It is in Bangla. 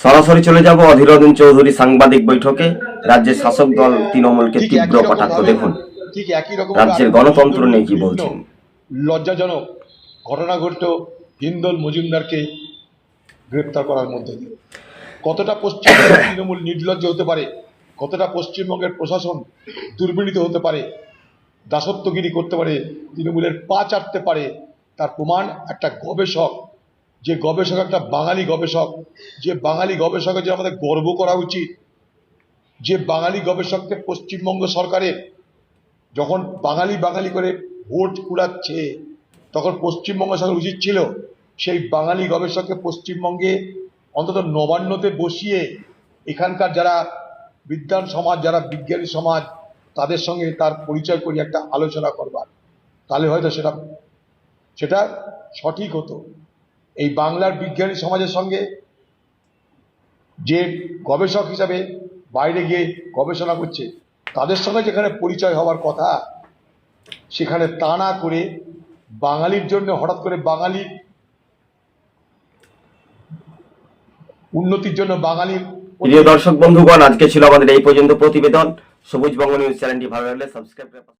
সরাসরি চলে যাব অধীররঞ্জন চৌধুরী সাংবাদিক বৈঠকে। রাজ্যের শাসক দল তৃণমূলকে তীব্র কটাক্ষ দেখুন। ঠিক একই রকম রাজ্যের গণতন্ত্র নিয়ে কি বলছেন? লজ্জাজনক ঘটনা ঘটল হিন্দল মজুমদারকে গ্রেপ্তার করার মধ্যে দিয়ে। কতটা পশ্চিমবঙ্গের তৃণমূল নির্লজ্জ হতে পারে কতটা পশ্চিমবঙ্গের প্রশাসন দুর্বিনীত হতে পারে দাসত্বগিরি করতে পারে তৃণমূলের পা চাটতে পারে তার প্রমাণ একটা গবেষক যে গবেষক, একটা বাঙালি গবেষক, যে বাঙালি গবেষকের যে আমাদের গর্ব করা উচিত। যে বাঙালি গবেষককে পশ্চিমবঙ্গ সরকারের যখন বাঙালি বাঙালি করে ভোট কুড়াচ্ছে, তখন পশ্চিমবঙ্গ সরকার উচিত ছিল সেই বাঙালি গবেষককে পশ্চিমবঙ্গে অন্তত নবান্নতে বসিয়ে এখানকার যারা বিজ্ঞান সমাজ, যারা বিজ্ঞানী সমাজ, তাদের সঙ্গে তার পরিচয় করি একটা আলোচনা করবার। তাহলে হয়তো সেটা সেটা সঠিক হতো। এই বাংলার বিজ্ঞানী সমাজের সঙ্গে যে গবেষক হিসাবে বাইরে গিয়ে গবেষণা করছে, তাদের সঙ্গে যেখানে পরিচয় হওয়ার কথা, সেখানে তা না করে বাঙালির জন্য হঠাৎ করে বাঙালির উন্নতির জন্য বাঙালির প্রিয় দর্শক বন্ধুগণ, আজকে ছিল আমাদের এই পর্যন্ত প্রতিবেদন। সবুজ বঙ্গ নিউজ চ্যানেলটি ভালো লাগলে সাবস্ক্রাইব করে